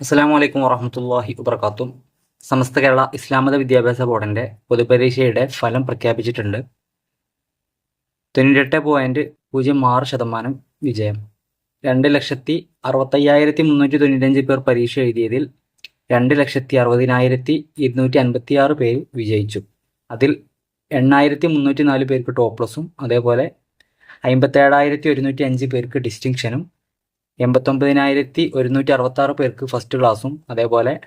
അസ്സാം വലൈക്കും വറഹമത്തല്ലാഹി വബർക്കാത്തും സമസ്ത കേരള ഇസ്ലാമത വിദ്യാഭ്യാസ ബോർഡിന്റെ പൊതുപരീക്ഷയുടെ ഫലം പ്രഖ്യാപിച്ചിട്ടുണ്ട്. തൊണ്ണൂറ്റെട്ട് പോയിന്റ് പൂജ്യം ആറ് ശതമാനം വിജയം. രണ്ട് ലക്ഷത്തി അറുപത്തയ്യായിരത്തി മുന്നൂറ്റി തൊണ്ണൂറ്റഞ്ച് പേർ പരീക്ഷ എഴുതിയതിൽ രണ്ട് ലക്ഷത്തി അറുപതിനായിരത്തി ഇരുന്നൂറ്റി അൻപത്തി ആറ് പേര് വിജയിച്ചു. അതിൽ എണ്ണായിരത്തി മുന്നൂറ്റി നാല് പേർക്ക് ടോപ്ലസും പ്ലസും അതേപോലെ അമ്പത്തേഴായിരത്തി ഒരുന്നൂറ്റി അഞ്ച് പേർക്ക് ഡിസ്റ്റിങ്ഷനും എൺപത്തൊമ്പതിനായിരത്തി ഒരുന്നൂറ്റി അറുപത്തി ആറ് പേർക്ക് ഫസ്റ്റ് ക്ലാസ്സും അതേപോലെ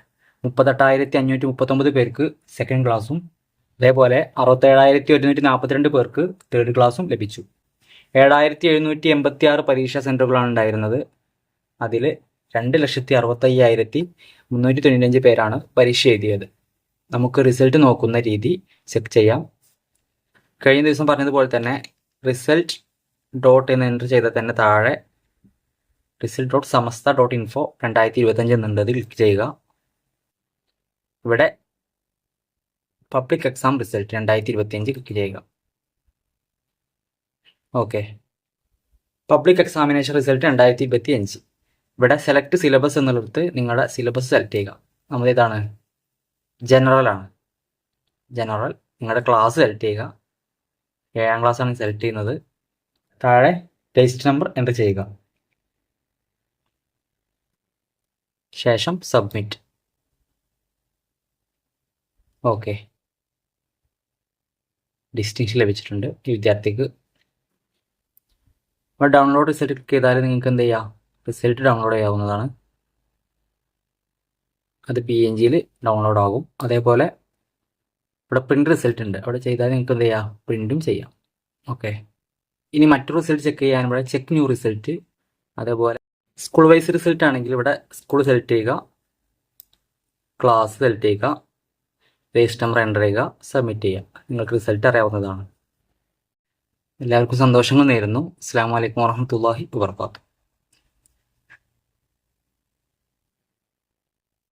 മുപ്പത്തെട്ടായിരത്തി അഞ്ഞൂറ്റി മുപ്പത്തൊമ്പത് പേർക്ക് സെക്കൻഡ് ക്ലാസ്സും അതേപോലെ അറുപത്തേഴായിരത്തി ഒരുന്നൂറ്റി നാൽപ്പത്തിരണ്ട് പേർക്ക് തേർഡ് ക്ലാസ്സും ലഭിച്ചു. ഏഴായിരത്തി എഴുന്നൂറ്റി എൺപത്തി ആറ് പരീക്ഷാ സെന്ററുകളാണ് ഉണ്ടായിരുന്നത്. അതിൽ രണ്ട് ലക്ഷത്തി അറുപത്തയ്യായിരത്തി മുന്നൂറ്റി തൊണ്ണൂറ്റഞ്ച് പേരാണ് പരീക്ഷ എഴുതിയത്. നമുക്ക് റിസൾട്ട് നോക്കുന്ന രീതി ചെക്ക് ചെയ്യാം. കഴിഞ്ഞ ദിവസം പറഞ്ഞതുപോലെ തന്നെ റിസൾട്ട് ഡോട്ട് എന്ന് എന്റർ ചെയ്താൽ തന്നെ താഴെ result dot Samastha dot info രണ്ടായിരത്തി ഇരുപത്തഞ്ച് എന്നുണ്ട് അതിൽ ക്ലിക്ക് ചെയ്യുക. ഇവിടെ പബ്ലിക് എക്സാം റിസൾട്ട് രണ്ടായിരത്തി ഇരുപത്തിയഞ്ച് ക്ലിക്ക് ചെയ്യുക. ഓക്കെ പബ്ലിക് എക്സാമിനേഷൻ റിസൾട്ട് രണ്ടായിരത്തി ഇരുപത്തി അഞ്ച് ഇവിടെ സെലക്ട് സിലബസ് എന്നുള്ളത് നിങ്ങളുടെ സിലബസ് സെലക്ട് ചെയ്യുക. നമ്മൾ ഇതാണ്. ജനറൽ ആണ്. ജനറൽ നിങ്ങളുടെ ക്ലാസ് സെലക്ട് ചെയ്യുക. ഏഴാം ക്ലാസ് ആണ് സെലക്ട് ചെയ്യുന്നത്. താഴെ ടെസ്റ്റ് നമ്പർ എന്റർ ചെയ്യുക. ശേഷം സബ്മിറ്റ് ഓക്കെ ഡിസ്റ്റിങ്ഷൻ ലഭിച്ചിട്ടുണ്ട്. ഈ വിദ്യാർത്ഥിക്ക്. അപ്പോൾ ഡൗൺലോഡ് റിസൾട്ട് ക്ലിക്ക് ചെയ്താൽ നിങ്ങൾക്ക് എന്ത് ചെയ്യാം? റിസൾട്ട് ഡൗൺലോഡ് ചെയ്യാവുന്നതാണ്. അത് പി എൻ ജിയിൽ ഡൗൺലോഡ് ആകും. അതേപോലെ ഇവിടെ പ്രിന്റ് റിസൾട്ട് ഉണ്ട്. അവിടെ ചെയ്താൽ നിങ്ങൾക്ക് എന്ത് ചെയ്യാം? പ്രിന്റും ചെയ്യാം. ഓക്കെ ഇനി മറ്റൊരു റിസൾട്ട് ചെക്ക് ചെയ്യാൻ ഇവിടെ ചെക്ക് ന്യൂ റിസൾട്ട് അതേപോലെ സ്കൂൾ വൈസ് റിസൾട്ട് ആണെങ്കിൽ ഇവിടെ സ്കൂൾ സെലക്ട് ചെയ്യുക. ക്ലാസ് സെലക്ട് ചെയ്യുക. രജിസ്റ്റർ നമ്പർ എന്റർ ചെയ്യുക. സബ്മിറ്റ് ചെയ്യുക. നിങ്ങൾക്ക് റിസൾട്ട് അറിയാവുന്നതാണ്. എല്ലാവർക്കും സന്തോഷങ്ങൾ നേരുന്നു. അസ്സാം വലൈക്കും വാഹമത്തല്ലാഹി വാത്തു